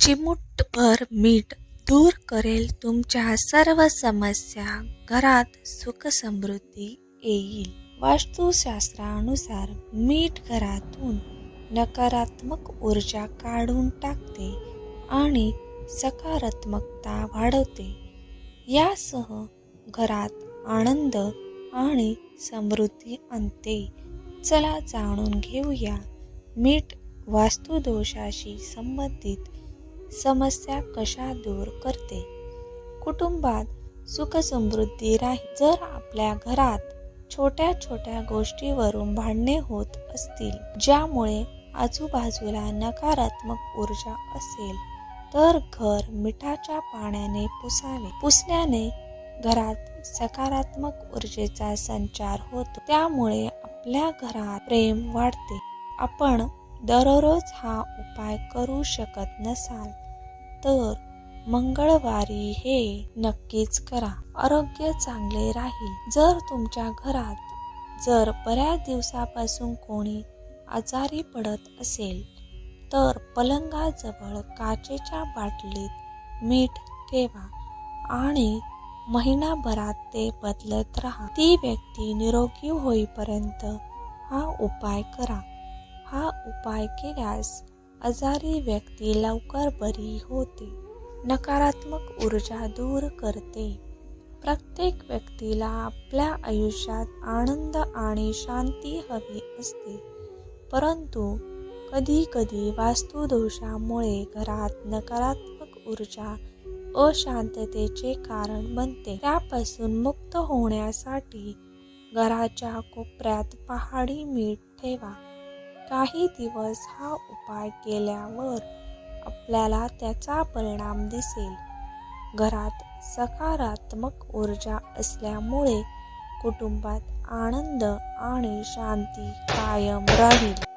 चिमूटभर मीठ दूर करेल तुमच्या सर्व समस्या. घरात सुख समृद्धी येईल. वास्तुशास्त्रानुसार मीठ घरातून नकारात्मक ऊर्जा काढून टाकते आणि सकारात्मकता वाढवते. यासह घरात आनंद आणि समृद्धी आणते. चला जाणून घेऊया. मीठ वास्तुदोषाशी संबंधित समस्या कशा दूर करते? कुटुंबात सुखसमृद्धी राहील जर आपल्या घरात छोट्या छोट्या गोष्टीवरून भांडणे होत असतील ज्यामुळे आजूबाजूला नकारात्मक ऊर्जा असेल तर घर मिठाच्या पाण्याने पुसावे. पुसल्याने घरात सकारात्मक ऊर्जेचा संचार होतो. त्यामुळे आपल्या घरात प्रेम वाढते. आपण दररोज हा उपाय करू शकत नसाल तर मंगळवारी हे नक्कीच करा. आरोग्य चांगले राहील. जर तुमच्या घरात जर बऱ्याच दिवसापासून कोणी आजारी पडत असेल तर पलंगाजवळ काचेच्या बाटलीत मीठ ठेवा आणि महिनाभरात ते बदलत राहा. ती व्यक्ती निरोगी होईपर्यंत हा उपाय करा. हा उपाय केल्यास आजारी व्यक्ती लवकर बरी होते. नकारात्मक ऊर्जा दूर करते. प्रत्येक व्यक्तीला आपल्या आयुष्यात आनंद आणि शांती हवी असते. परंतु कधी कधी वास्तुदोषामुळे घरात नकारात्मक ऊर्जा अशांततेचे कारण बनते. त्यापासून मुक्त होण्यासाठी घराच्या कोपऱ्यात पहाडी मीठ ठेवा. काही दिवस हा उपाय केल्यावर आपल्याला त्याचा परिणाम दिसेल. घरात सकारात्मक ऊर्जा असल्यामुळे कुटुंबात आनंद आणि शांती कायम राहील.